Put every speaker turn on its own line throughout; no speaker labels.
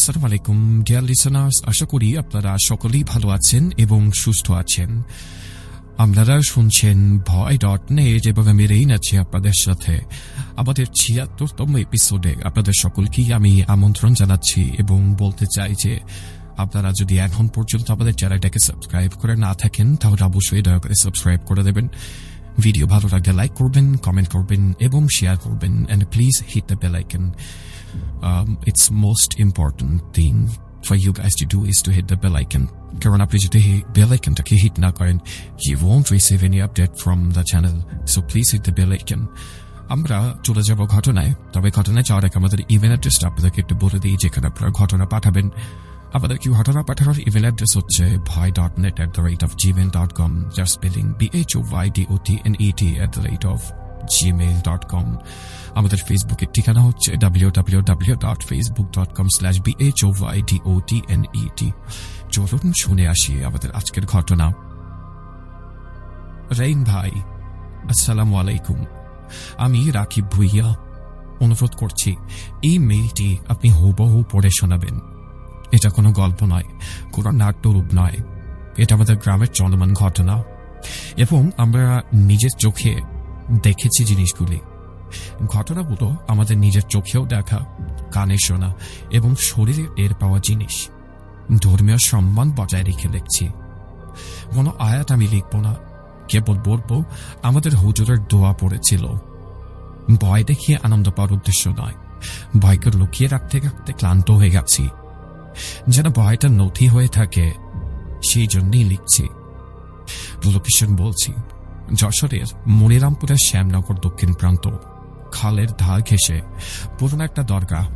আসসালামু আলাইকুম deer listeners আশা করি আপনারা সকলেই ভালো আছেন এবং সুস্থ আছেন। আপনারা শুনছেন ভয় ডট নেট এবং আমি রেইন আছি আপনাদের সাথে। আমাদের ছিয়াত্তরতম এপিসোডে আপনাদের সকলকেই আমি আমন্ত্রণ জানাচ্ছি এবং বলতে চাই যে, আপনারা যদি এখন পর্যন্ত আমাদের চ্যানেলটাকে সাবস্ক্রাইব করে না থাকেন, তাহলে অবশ্যই দয়া করে সাবস্ক্রাইব করে দেবেন। ভিডিও ভালো লাগলে লাইক করবেন কমেন্ট করবেন এবং শেয়ার করবেন and please hit the bell icon it's most important thing for you guys to do is to hit the bell icon. কারণ আপনি যদি বেল আইকনটাকে হিট না করেন, you won't receive any update from the channel. So please hit the bell icon. আমরা চলে যাব ঘটনায় তবে ঘটনায় যাওয়ার আগে আমাদের ইমেল অ্যাড্রেসটা আপনাদেরকে একটু বলে দিই, যেখানে আপনারা ঘটনা পাঠাবেন আমাদের কি ঘটনা পাঠানোর ইমেল অ্যাড্রেস হচ্ছে ভাই dot net at the rate of Gmail dot com যার spelling B H O Y D O T N E T at the rate of Gmail dot com আমাদের ফেসবুকের ঠিকানা হচ্ছে W W W dot Facebook dot com slash B H O Y D O T N E T চলুন শুনে আসি আমাদের আজকের ঘটনা। রেইন ভাই, আসসালামু আলাইকুম। আমি রাকিব ভুইয়া অনুরোধ করছি, এই মেইলটি আপনি হুবহু পড়ে শোনাবেন। এটা কোনো গল্প নয়। কোনো নাট্যরূপ নয়। এটা আমাদের গ্রামের চলমান ঘটনা। এবং আমরা নিজের চোখে দেখেছি জিনিসগুলি। ঘটনাগুলো আমাদের নিজের চোখেও দেখা, কানে শোনা এবং শরীরে টের পাওয়া জিনিস। ধর্মীয় সম্মান বজায় রেখে লিখছি কোনো আয়াত আমি লিখব না। কেবল বলব, আমাদের হুজুরের দোয়া পড়েছিল। ভয় দেখিয়ে আনন্দ পাওয়ার উদ্দেশ্য নয়। ভয়কে লুকিয়ে রাখতে রাখতে ক্লান্ত হয়ে গেছি। যেন ভয়টা নথি হয়ে থাকে, সেই জন্যই লিখছি। লোকেশন বলছি, যশোরের মনিরামপুরের শ্যামনগর দক্ষিণ প্রান্ত। খালের ধার ঘেসে পুরনো একটা দরগা,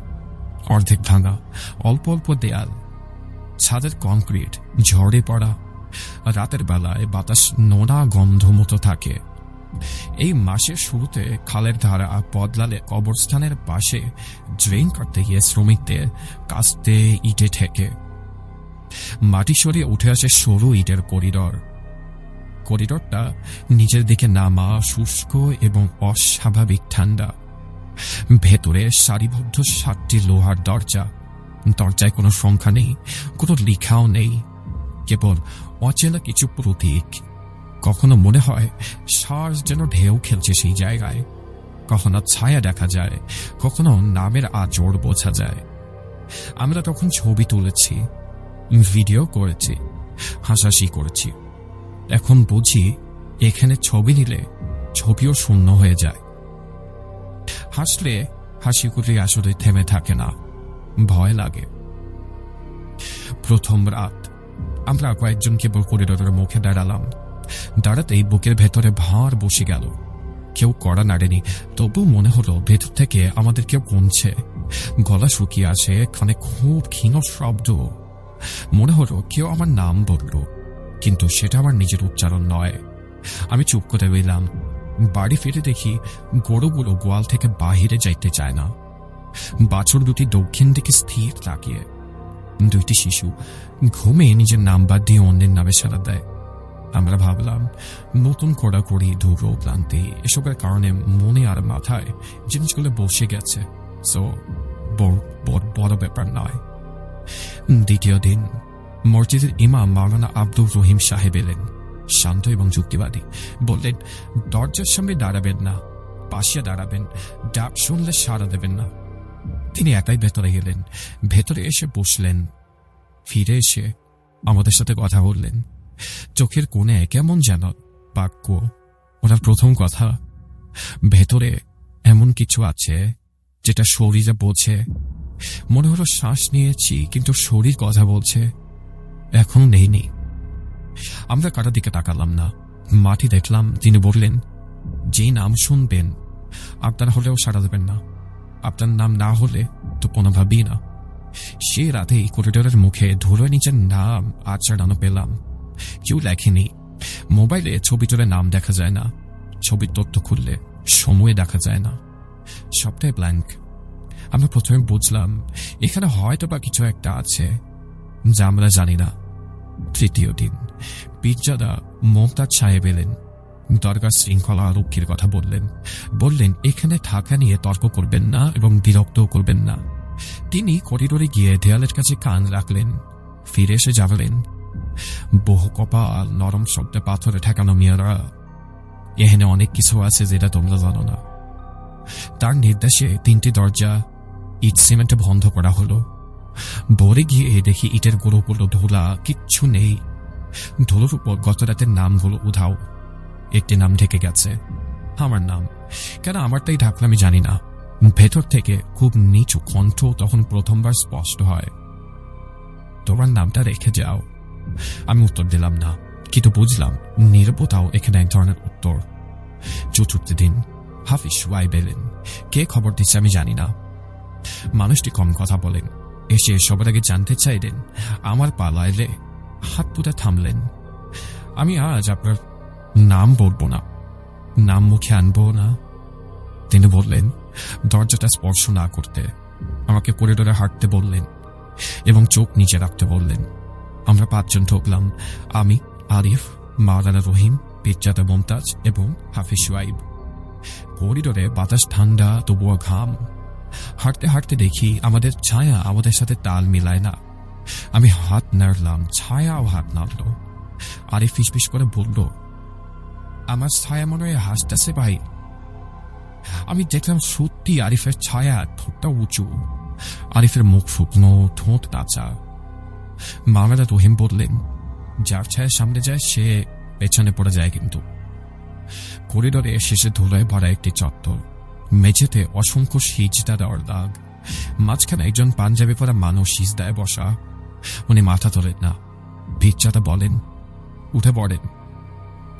অর্ধেক ভাঙা, অল্প অল্প দেয়াল, ছাদের কংক্রিট, ঝড়ে পড়া। রাতের বেলায় বাতাস নোনা গন্ধ মতো থাকে। এই মাসের শুরুতে খালের ধারা বদলালে কবরস্থানের পাশে ড্রেন করতে গিয়ে শ্রমিকদের কাস্তে ইটে ঠেকে। মাটি সরিয়ে উঠে আসে সরু ইটের করিডর। করিডরটা নিজের দিকে নামা শুষ্ক এবং অস্বাভাবিক ঠান্ডা। ভেতরে সারিবদ্ধ সাতটি লোহার দরজা। দরজায় কোনো সংখ্যা নেই, কোনো লেখাও নেই, কেবল অচেনা কিছু প্রতীক। কখনো মনে হয় শ্বাস যেন ঢেউ খেলছে সেই জায়গায়? কখনো ছায়া দেখা যায়, কখনো নামের আচর বোঝা যায়। আমরা তখন ছবি তুলেছি, ভিডিও করেছি, হাসাহাসি করেছি। এখন বুঝি এখানে ছবি নিলে ছবিও শূন্য হয়ে যায়। হাসলে হাসিগুলি আসলে থেমে থাকে না, ভয় লাগে। প্রথম রাত আমরা কয়েকজন কেবল করিডোরের মুখে দাঁড়ালাম। দাঁড়াতেই বুকের ভেতরে ভাঁড় বসে গেল। কেউ কড়া নাড়েনি, তবু মনে হলো ভেতর থেকে আমাদের কেউ কমছে গলা শুকিয়ে আসে কানে খুব ক্ষীণ শব্দ। মনে হলো কেউ আমার নাম বলল, কিন্তু সেটা আমার নিজের উচ্চারণ নয়। আমি চুপ করে রইলাম। বাড়ি ফিরে দেখি গরুগুলো গোয়াল থেকে বাহিরে যাইতে চায় না। বাছুর দুটি দক্ষিণ দিকে স্থির তাকিয়ে। দুইটি শিশু ঘুমে নিজের নাম বাদ দিয়ে অন্যের নামে সারা দেয়। আমরা ভাবলাম, নতুন কড়াকড়ি ধুলো ক্লান্তি এসবের কারণে মনে আর মাথায় জিনিসগুলো বসে গেছে। সো বড় ব্যাপার নয়। দ্বিতীয় দিন, মসজিদের ইমাম মাওলানা আব্দুর রহিম সাহেব এলেন। শান্ত এবং যুক্তিবাদী। বললেন, দরজার সামনে দাঁড়াবেন না, পাশে দাঁড়াবেন, ডাক শুনলে সাড়া দেবেন না। তিনি একাই ভেতরে গেলেন। ভেতরে এসে বসলেন। ফিরে এসে আমাদের সাথে কথা বললেন। চোখের কোণে কেমন যেন বাক্য। ওনার প্রথম কথা, ভেতরে এমন কিছু আছে যেটা শরীরে বোঝে। মনে হলো শ্বাস নিয়েছি, কিন্তু শরীর কথা বলছে, এখন নেইনি। আমরা কাটার দিকে তাকালাম না। মাটি দেখলাম, তিনি বললেন, যে নাম শুনবেন, আপনার হলেও সাড়া দেবেন না। আপনার নাম না হলে তো কোনোভাবেই না। সে রাতেই করিডোরের মুখে ধুলো নিচের নাম আচড়ানো পেলাম। কেউ লেখেনি মোবাইলে ছবি তুলে নাম দেখা যায় না। ছবির তথ্য খুললে সময়ে দেখা যায় না। সবটাই ব্ল্যাঙ্ক আমরা প্রথমে বুঝলাম, এখানে হয়তো বা কিছু একটা আছে, যা আমরা জানি না। তৃতীয় দিন, পীরজাদা মমতাজ সাহেব এলেন। দরগার শৃঙ্খলা রক্ষীর কথা বললেন। বললেন, এখানে থাকা নিয়ে তর্ক করবেন না এবং বিরক্তও করবেন না। তিনি করিডোরে গিয়ে দেয়ালের কাছে কান রাখলেন। ফিরে এসে জানালেন বহু কপাল নরম শব্দে পাথরে ঠেকানো মেয়েরা। এখানে অনেক কিছু আছে যেটা তোমরা জানো না। তার নির্দেশে তিনটি দরজা, ইট সিমেন্টে বন্ধ করা হলো। ভোরে গিয়ে দেখি ইটের গুঁড়োগুলো ধুলা কিচ্ছু নেই। ধুলোর উপর গত রাতের নামগুলো উধাও। একটি নাম ঢেকে গেছে। আমার নাম। কেন আমারটাই ঢাকলে আমি জানি না। ভেতর থেকে খুব নিচু কণ্ঠ তখন প্রথমবার স্পষ্ট হয়। তোমার নামটা রেখে যাও। আমি উত্তর দিলাম না। কিন্তু বুঝলাম, নিরবতাও এখানে এক ধরনের উত্তর। চতুর্থ দিন, হাফিজ ওয়াই বেলেন কে খবর দিচ্ছে আমি জানি না। মানুষটি কম কথা বলেন। এসে সবার আগে জানতে চাইলেন, আমার পালা এলে হাত পুঁতে থামলেন। আমি আজ আপনার নাম বলব না। নাম মুখে আনব না। তিনি বললেন, দরজাটা স্পর্শ না করতে। আমাকে করিডোরে হাঁটতে বললেন এবং চোখ নিচে রাখতে বললেন। আমরা পাঁচজন ঢুকলাম। আমি, আরিফ, মাওলানা রহিম পিজ্জাদা মমতাজ এবং হাফিজ ওয়াইব করিডোরে বাতাস ঠান্ডা, তবুও ঘাম। হাঁটতে হাঁটতে দেখি আমাদের ছায়া আমাদের সাথে তাল মিলায় না। আমি হাত নাড়লাম, ছায়াও হাত নাড়ল। আরিফ ফিসফিস করে বলল, আমার ছায়া মনে হয় হাসতেছে ভাই। আমি দেখলাম সত্যি আরিফের ছায়া ঠোঁটটা উঁচু। আরিফের মুখ ফুকনো ঠোঁট নাচা মামেরা রহিম বললেন, যার ছায়ার সামনে যায়, সে পেছনে পড়ে যায় কিন্তু। করিডোরে শেষে ধুলায় ভরা একটি চত্বর, মেঝেতে অসংখ্য সিজদা দেওয়ার দাগ মাঝখানে একজন পাঞ্জাবি পরা মানুষ সিজদায় বসা। উনি মাথা তোলেন না ভিচ্চাটা বলেন, উঠে পড়েন।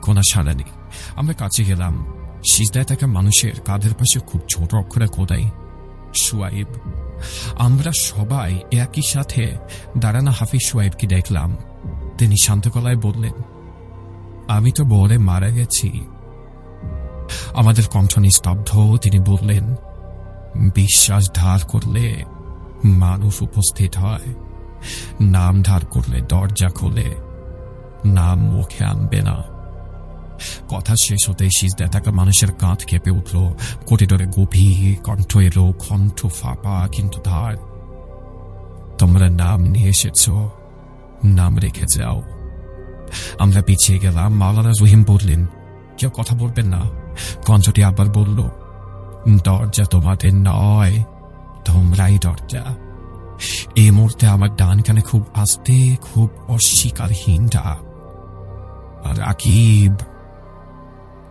কোনা সাড়া নেই, আমরা কাছে গেলাম। সিজদায় থাকা মানুষের কাঁধের পাশে খুব ছোট অক্ষরে খোদাই, সুয়াইব। আমরা সবাই একই সাথে দাঁড়ানা হাফিজ সুয়াইবকে দেখলাম। তিনি শান্ত গলায় বললেন, আমি তো বলে মারা গেছি। আমাদের কণ্ঠ নিস্তব্ধ তিনি বললেন, বিশ্বাস ধার করলে মানুষ উপস্থিত হয়। নাম ধার করলে দরজা খোলে। নাম মুখে আনবে না। কথা শেষ হতে সিজদায় থাকা মানুষের কাঁধ কেঁপে উঠল। করিডোরে গভীর কণ্ঠ এলো, কণ্ঠ ফাঁপা, কিন্তু ধার তোমরা নাম নিয়ে এসেছ, নাম রেখে যাও। আমরা পিছিয়ে গেলাম, মাওলানা রহিম বললেন, কেউ কথা বলবেন না। কঞ্চটি আবার বলল, দরজা তোমাদের নয়, তোমরাই দরজা। এই মুহূর্তে আমার ডান কানে খুব আস্তে, খুব অস্বীকারহীন ডাক রাকিব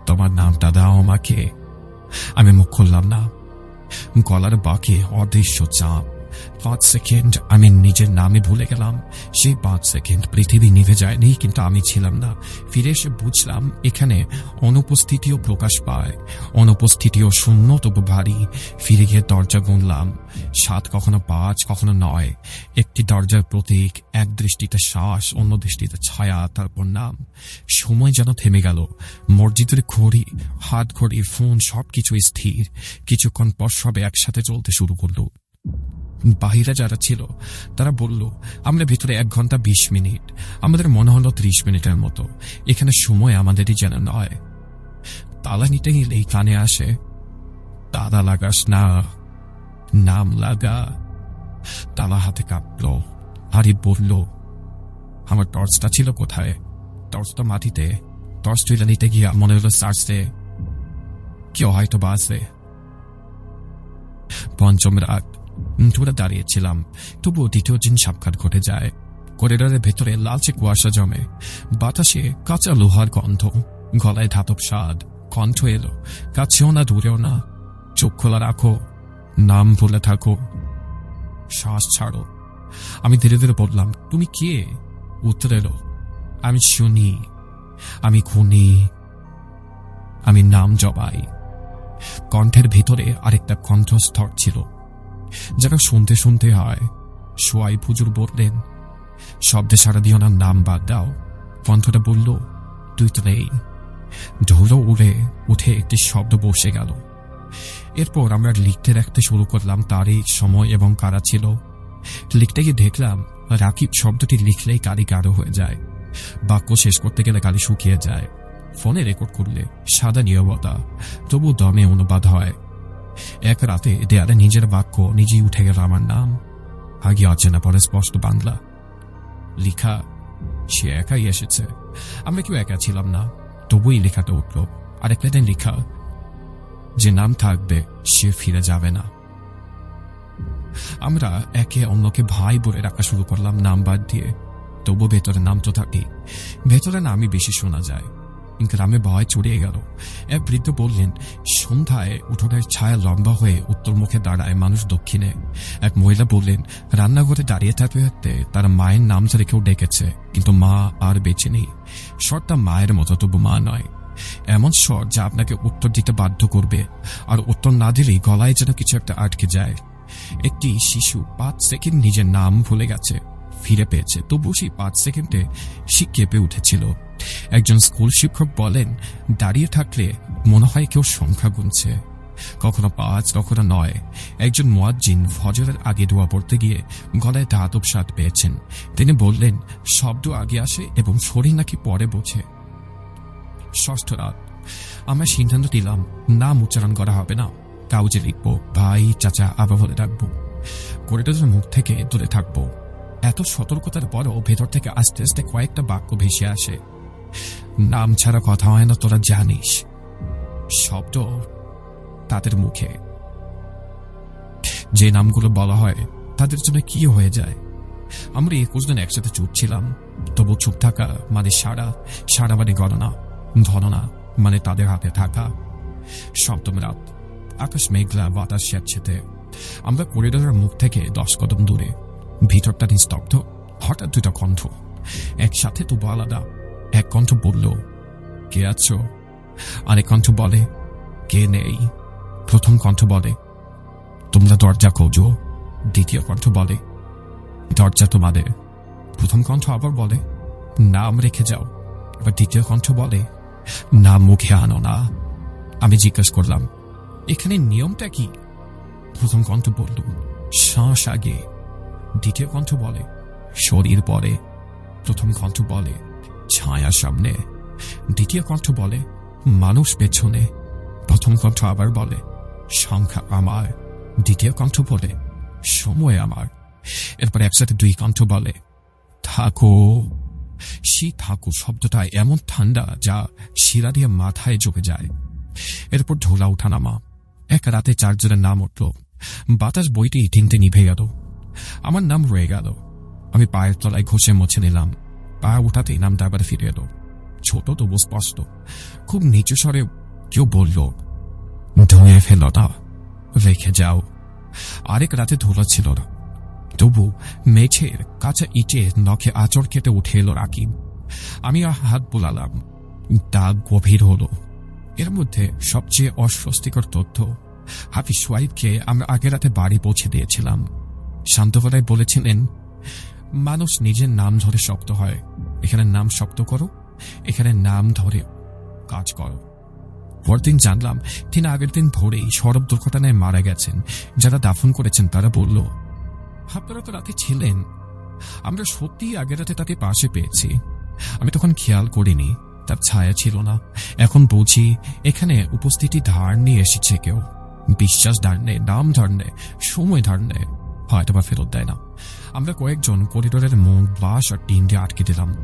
তোমার নামটা দাও আমাকে। আমি মুখ খুললাম না। গলার বাঁকে অদৃশ্য চাপ পাঁচ সেকেন্ড আমি নিজের নামে ভুলে গেলাম। সেই পাঁচ সেকেন্ড পৃথিবী নিভে যায়নি, কিন্তু আমি ছিলাম না। ফিরে এসে বুঝলাম, এখানে অনুপস্থিতিও প্রকাশ পায়। অনুপস্থিতিও শূন্য, তবু ভারী। ফিরে গিয়ে দরজা গুনলাম। সাত কখনো পাঁচ, কখনো নয়। একটি দরজার প্রতীক, এক দৃষ্টিতে শ্বাস, অন্য দৃষ্টিতে ছায়া, তারপর নাম। সময় যেন থেমে গেল। মসজিদের ঘড়ি, হাত ঘড়ি, ফোন সবকিছু স্থির। কিছুক্ষণ পর সবে একসাথে চলতে শুরু করল। বাহিরা যারা ছিল, তারা বলল, আমরা ভেতরে এক ঘণ্টা বিশ মিনিট, আমাদের মনে হলো ত্রিশ মিনিটের মতো। এখানে সময় আমাদেরই যেন নয়। তালা নিতে গেলেই কানে আসে, তালা লাগাস না, নাম লাগা। তালা হাতে কাঁপল হারি বলল, আমার টর্চটা ছিল কোথায়? টর্চটা মাটিতে, টর্চ তুলে নিতে গিয়ে মনে হলো সার্চে কেউ হয়তো বাসে পঞ্চম রাত। দূরে দাঁড়িয়েছিলাম, তবুও দ্বিতীয় দিন সাক্ষাৎ ঘটে যায়। করিডোরের ভেতরে লালচে কুয়াশা জমে, বাতাসে কাঁচা লোহার গন্ধ, গলায় ধাতব স্বাদ, কণ্ঠ এলো, কাছেও না, দূরেও না, চোখ খোলা রাখো, নাম ভুলে থাকো, শ্বাস ছাড়ো। আমি ধীরে ধীরে বললাম, তুমি কে? উত্তর এলো, আমি শুনি, আমি খুনি, আমি নাম জবাই। কণ্ঠের ভিতরে আরেকটা কণ্ঠস্থর ছিল। যারা শুনতে শুনতে হয়, সোয়াই ফুজুর বললেন, শব্দে সারা দিও না, নাম বাদ দাও। কণ্ঠটা বলল, তুই তো নেই। ঢোলও উড়ে উঠে একটি শব্দ বসে গেল। এরপর আমরা লিখতে রাখতে শুরু করলাম তারিখ সময় এবং কারা ছিল। লিখতে গিয়ে দেখলাম, রাকিব শব্দটি লিখলেই কালি গাঢ় হয়ে যায়। বাক্য শেষ করতে গেলে কালি শুকিয়ে যায়। ফোনে রেকর্ড করলে সাদা নিয়বতা তবু দমে অনুবাদ হয়। এক রাতে দেয়ালে নিজের বাক্য নিজেই উঠে গেল আমার নাম। আগে অচেনা, পরে স্পষ্ট বাংলা। লিখা, সে একাই এসেছে। আমরা কেউ একা ছিলাম না, তবুই লেখাটা উঠল। আরেকটা দিন লেখা, যে নাম থাকবে, সে ফিরে যাবে না। আমরা একে অন্যকে ভাই বলে রাখা শুরু করলাম, নাম বাদ দিয়ে। তবু ভেতরে নাম তো থাকে ভেতরে নামই বেশি শোনা যায়। গ্রামে ভয় চড়িয়ে গেল। এক বৃদ্ধ বললেন, সন্ধ্যায় উঠোনের ছায়া লম্বা হয়ে উত্তর মুখে দাঁড়ায় মানুষ দক্ষিণে। এক মহিলা বললেন, রান্নাঘরে দাঁড়িয়ে থাকতে থাকতে তারা মায়ের নাম ধরে কেউ ডেকেছে, কিন্তু মা আর বেঁচে নেই। স্বরটা মায়ের মতো, তবু মা নয়। এমন স্বর যা আপনাকে উত্তর দিতে বাধ্য করবে, আর উত্তর না দিলেই গলায় যেন কিছু একটা আটকে যায়। একটি শিশু পাঁচ সেকেন্ড নিজের নাম ভুলে গেছে। ফিরে পেয়েছে। তবু সেই পাঁচ সেকেন্ডে সে কেঁপে উঠেছিল। একজন স্কুল শিক্ষক বলেন, দাঁড়িয়ে থাকলে মনে হয় কেউ সংখ্যা গুনছে। কখনো পাঁচ, কখনো নয়। একজন মোয়াজ্জিন ফজরের আগে দোয়া পড়তে গিয়ে গলায় দাঁতব স্বাদ পেয়েছেন। তিনি বললেন, শব্দ আগে আসে এবং শরীর নাকি পরে বোঝে। ষষ্ঠ রাত। আমরা সিদ্ধান্ত দিলাম নাম উচ্চারণ করা হবে না। কাউজে লিখব, ভাই, চাচা আবার বলে ডাকবো। করিডোরের মুখ থেকে দূরে থাকব। এত সতর্কতার পরও ভেতর থেকে আস্তে আস্তে কয়েকটা বাক্য ভেসে আসে। নাম ছাড়া কথা হয় না, তোরা জানিস। শব্দ তাদের মুখে। যে নামগুলো বলা হয়, তাদের জন্য কি হয়ে যায়? আমরা একুশ দিন একসাথে চুপ ছিলাম। তবু চুপ থাকা মানে সারা সারা মানে গণনা। ধননা মানে তাদের হাতে থাকা। সপ্তম রাত। আকাশ মেঘলা, বাতাস স্যাঁতসেতে। আমরা করিডোরের মুখ থেকে দশ কদম দূরে। ভিতরটা নিস্তব্ধ, হঠাৎ দুটা কণ্ঠ। একসাথে তবু আলাদা। এক কণ্ঠ বলল, কে আছো? আরেক কণ্ঠ বলে, কে নেই? প্রথম কণ্ঠ বলে, তোমরা দরজা খোঁজো। দ্বিতীয় কণ্ঠ বলে, দরজা তোমাদের। প্রথম কণ্ঠ আবার বলে, নাম রেখে যাও। এবার দ্বিতীয় কণ্ঠ বলে নাম মুখে আনো না। আমি জিজ্ঞেস করলাম, এখানে নিয়মটা কি? প্রথম কণ্ঠ বলল, শ্বাস আগে। দ্বিতীয় কণ্ঠ বলে, শরীর পরে। প্রথম কণ্ঠ বলে, ছায়া সামনে। দ্বিতীয় কণ্ঠ বলে, মানুষ পেছনে। প্রথম কণ্ঠ আবার বলে, সংখ্যা আমার। দ্বিতীয় কণ্ঠ বলে, সময় আমার। এরপর একসাথে দুই কণ্ঠ বলে, থাকো। সে থাকো শব্দটা এমন ঠান্ডা যা শিরা দিয়ে মাথায় জমে যায়। এরপর ঢোলা ওঠা নামা এক রাতে চারজনের নাম উঠল। বাতাস বইটি তিনটে নিভে গেল। আমার নাম রয়ে গেল। আমি পায়ের তলায় ঘষে মুছে নিলাম। পা উঠাতেই নামটা আবার ফিরে এলো। ছোট তবু স্পষ্ট। খুব নিচু স্বরে কেউ বলল, ধুয়ে ফেল না। রেখে যাও। আরেক রাতে ধুলা ছিল না। তবু মেঝের কাঁচা ইটে নখে আচর কেটে উঠে এলো রাকিব। আমি হাত বোলালাম। দাগ গভীর হলো। এর মধ্যে সবচেয়ে অস্বস্তিকর তথ্য, হাফিজ সোয়াইবকে আমরা আগের রাতে বাড়ি পৌঁছে দিয়েছিলাম। শান্ত গলায় বলেছিলেন, মানুষ নিজের নাম ধরে শক্ত হয়। এখানে নাম শক্ত করো এখানে নাম ধরে কাজ করো। পরদিন জানলাম তিনি আগের দিন ভোরেই সড়ক দুর্ঘটনায় মারা গেছেন। যারা দাফন করেছেন তারা বলল, আপনারা তো রাতে ছিলেন। আমরা সত্যিই আগের রাতে তাকে পাশে পেয়েছি। আমি তখন খেয়াল করিনি, তার ছায়া ছিল না। এখন বুঝি এখানে উপস্থিতি ধার নিয়ে এসেছে কেউ। বিশ্বাস ধার নেয় নাম ধার নেয় সময় ধার নেয় হয়তো বা ফেরত দেয় না। আমরা কয়েকজন করিডোরের মুখ, বাঁশ আর টিন দিয়ে আটকে দিলাম।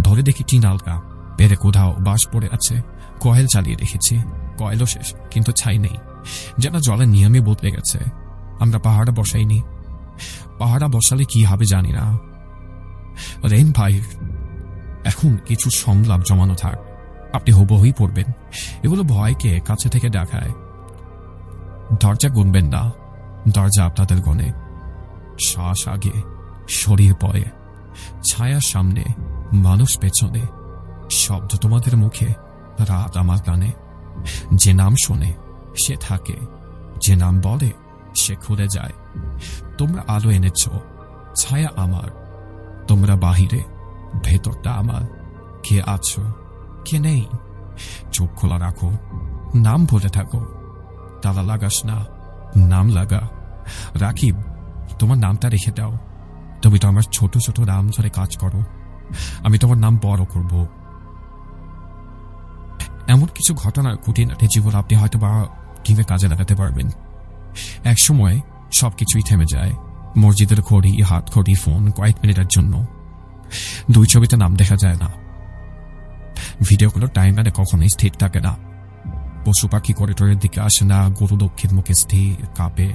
ধরে দেখি টিন আলগা। পেরে কোথাও বাঁশ পড়ে আছে। কয়েল চালিয়ে দেখেছি। কয়েলও শেষ, কিন্তু ছাই নেই। যেন জলের নিয়মে বদলে গেছে। আমরা পাহাড়া বসাইনি। পাহাড়া বসালে কি হবে জানি না। রেন ভাই, এখন কিছু সংলাপ জমানো থাক। আপনি হুবহুই পড়বেন। এগুলো ভয়কে কাছে থেকে দেখায়। দরজা গুনবেন না। দরজা আপনাদের গনে। শ্বাস আগে শরীর পরে ছায়া সামনে, মানুষ পেছনে। শব্দ তোমাদের মুখে, রাত আমার কানে। যে নাম শোনে, সে থাকে। যে নাম বলে, সে খুলে যায়। তোমরা আলো এনেছ, ছায়া আমার। তোমরা বাহিরে, ভেতরটা আমার। কে আছো, কে নেই? চোখ খোলা রাখো, নাম ভুলে থাকো। তালা লাগাস না, নাম লাগা। রাকিব তোমার নামটা রেখে দাও। তুমি তো আমার ছোট ছোট নাম ধরে কাজ করো। আমি তোমার নাম বড় করব। এমন কিছু ঘটনা খুঁটিনাটি জীবন আপনি হয়তো বা টিমে কাজে লাগাতে পারবেন। এক সময় সবকিছুই থেমে যায়। মসজিদের ঘড়ি, হাত ঘড়ি, ফোন কয়েক মিনিটের জন্য। দুই ছবিতে নাম দেখা যায় না। ভিডিওগুলোর টাইমলাইনে কখনোই স্থির থাকে না। পশু পাখি করিডোরের দিকে আসে না, গরু দক্ষিণ মুখে স্থির, কাঁপে।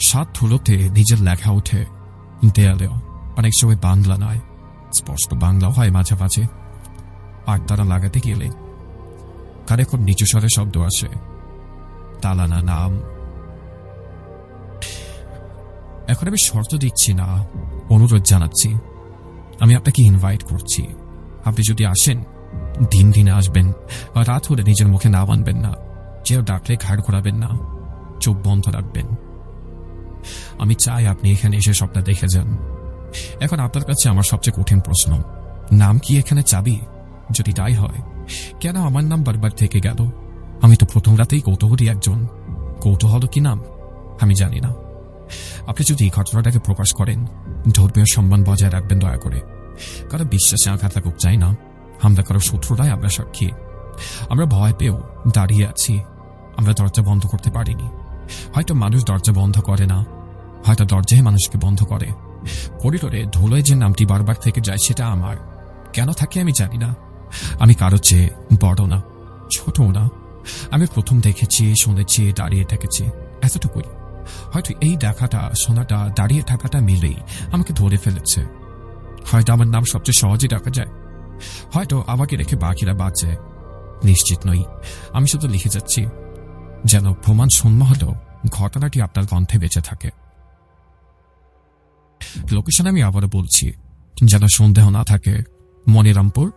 সাত ধুলোতে নিজের লেখা ওঠে। দেয়ালেও অনেক সময় বাংলা নয়। স্পষ্ট বাংলাও হয় মাঝে মাঝে আর তারা লাগাতে গেলে কার খুব নিচু স্বরে শব্দ আসে। তালানা নাম। এখন আমি শর্ত দিচ্ছি না, অনুরোধ জানাচ্ছি। আমি আপনাকে ইনভাইট করছি। আপনি যদি আসেন, দিন দিনে আসবেন, রাত হলে নিজের মুখে না আনবেন না। কেউ ডাকলে ঘাড় ঘোরাবেন না। চোখ বন্ধ রাখবেন। আমি চাই আপনি এখানে এসে সবটা দেখে যান। এখন আপনার কাছে আমার সবচেয়ে কঠিন প্রশ্ন, নাম কি এখানে চাবি? যদি তাই হয়, কেন আমার নাম বারবার থেকে গেল? আমি তো প্রথম রাতেই কৌতূহলী একজন। কৌতূহল কি নাম? আমি জানি না। আপনি যদি এই ঘটনাটাকে প্রকাশ করেন, ধর্মীয় সম্মান বজায় রাখবেন দয়া করে। কারও বিশ্বাসে আঘাত লাগুক চাই না। আমরা কারও শত্রুরাই আমরা সাক্ষী। আমরা ভয় পেয়েও দাঁড়িয়ে আছি। আমরা দরজা বন্ধ করতে পারিনি। হয়তো মানুষ দরজা বন্ধ করে না। হয়তো দরজায় মানুষকে বন্ধ করে। করিডোরে ধুলোয় যে নামটি বারবার থেকে যায় সেটা আমার। কেন থাকে আমি জানি না। আমি কারও চেয়ে বড় না ছোট না। আমি প্রথম দেখেছি, শুনেছি, দাঁড়িয়ে থেকেছি, এতটুকুই। হয়তো এই দেখাটা, শোনাটা, দাঁড়িয়ে থাকাটা মিলেই আমাকে ধরে ফেলেছে। হয়তো আমার নাম সবচেয়ে সহজে ডাকা যায়। হয়তো আমাকে রেখে বাকিরা বাঁচে। নিশ্চিত নই, আমি শুধু লিখে যাচ্ছি, যেন প্রমাণ শূন্য হলেও ঘটনাটি আপনার কণ্ঠে বেঁচে থাকে। লোকেশন আমি আবারও বলছি, যেন সন্দেহ না থাকে। মনিরামপুর,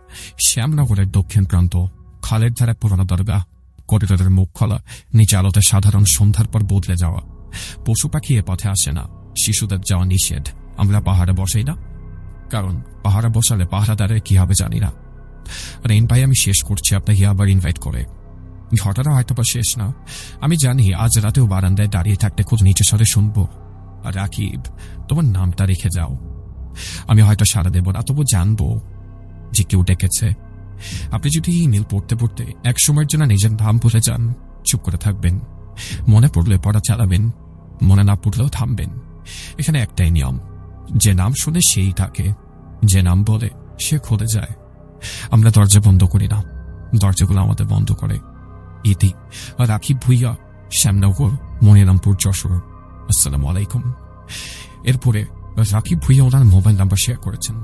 শ্যামনগরের দক্ষিণ প্রান্ত, খালের ধারে পুরানো দরগা করিডোরের মুখ খোলা, নিচে আলোতে সাধারণ সন্ধ্যার পর বদলে যাওয়া। পশু পাখি এ পথে আসে না, শিশুদের যাওয়া নিষেধ। আমরা পাহাড়ে বসাই না। কারণ, পাহাড়ে বসালে পাহারাদারের কি হবে জানি না। রেন ভাই, আমি শেষ করছি, আপনাকে আবার ইনভাইট করে। ঘটনা হয়তো বা শেষ না। আমি জানি, আজ রাতেও বারান্দায় দাঁড়িয়ে থাকতে খুব নিচে স্বরে শুনব। রাকিব, তোমার নামটা রেখে যাও। আমি হয়তো সারা দেব না, তবু জানব যে কেউ ডেকেছে। আপনি যদি ইমেল পড়তে পড়তে এক সময়ের জন্য নিজের নাম ভুলে যান, চুপ করে থাকবেন। মনে পড়লে পড়া চালাবেন, মনে না পড়লেও থামবেন। এখানে একটাই নিয়ম, যে নাম শুনে সেই থাকে যে নাম বলে সে খুলে যায়। আমরা দরজা বন্ধ করি না, দরজাগুলো আমাদের বন্ধ করে। ইতি রাখিব ভুইয়া, শ্যামনগর মনিরামপুর যশোর। আসসালামু আলাইকুম। এরপরে রাকিব ভুইয়া ওনার মোবাইল নাম্বার শেয়ার করেছেন।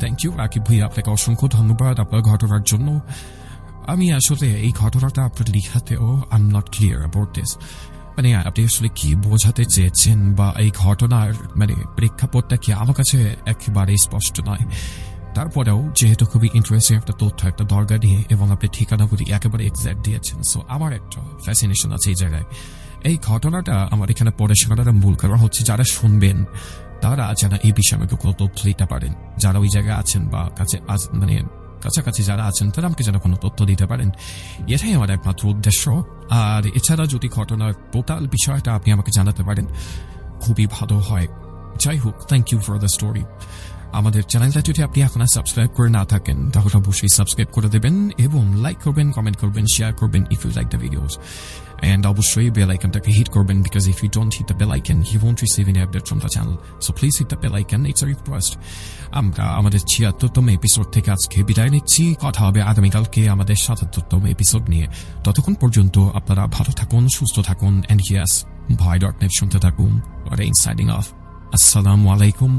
থ্যাংক ইউ রাকিব ভুইয়া, আপনাকে অসংখ্য ধন্যবাদ আপনার ঘটনার জন্য। আমি আসলে এই ঘটনাটা আপনার লিখাতেও I am not clear about this মানে আপনি আসলে কি বোঝাতে চেয়েছেন বা এই ঘটনার মানে প্রেক্ষাপটটা কি আমার কাছে একেবারে স্পষ্ট নয়। তারপরেও যেহেতু খুবই ইন্টারেস্টিং একটা তথ্য, একটা দরগা নিয়ে এবং আপনি ঠিকানাগুলি একেবারে এক্সাক্ট দিয়েছেন সো আমার একটা ফ্যাসিনেশন আছে এই জায়গায়। এই ঘটনাটা আমার এখানে পড়ে শোনাটা মূল কারণ হচ্ছে যারা শুনবেন, তারা যেন এই বিষয়ে আমাকে কোনো তথ্য দিতে পারেন। যারা ওই জায়গায় আছেন বা কাছে মানে কাছাকাছি যারা আছেন, তারা আমাকে যেন কোনো তথ্য দিতে পারেন। এটাই আমার একমাত্র উদ্দেশ্য। আর এছাড়া যদি ঘটনার টোটাল বিষয়টা আপনি আমাকে জানাতে পারেন, খুবই ভালো হয়। যাই হোক thank you for the story আমাদের চ্যানেলটা যদি আপনি এখন সাবস্ক্রাইব করে না থাকেন, তাহলে অবশ্যই সাবস্ক্রাইব করে দেবেন এবং লাইক করবেন কমেন্ট করবেন শেয়ার করবেন if you like the videos And অবশ্যই বেল আইকনটাকে হিট করবেন because if you don't hit the bell icon, you won't receive any update from the channel. So please hit the bell icon, it's a request. আমরা আমাদের ছিয়াত্তরতম episode থেকে আজকে বিদায় নিচ্ছি। কথা হবে আগামীকালকে আমাদের সাতাত্তরতম এপিসোড নিয়ে। ততক্ষণ পর্যন্ত আপনারা ভালো থাকুন, সুস্থ থাকুন অ্যান্ড ইয়াস ভয় ডট নেট শুনতে থাকুন। আর ইন অফ আসসালামু আলাইকুম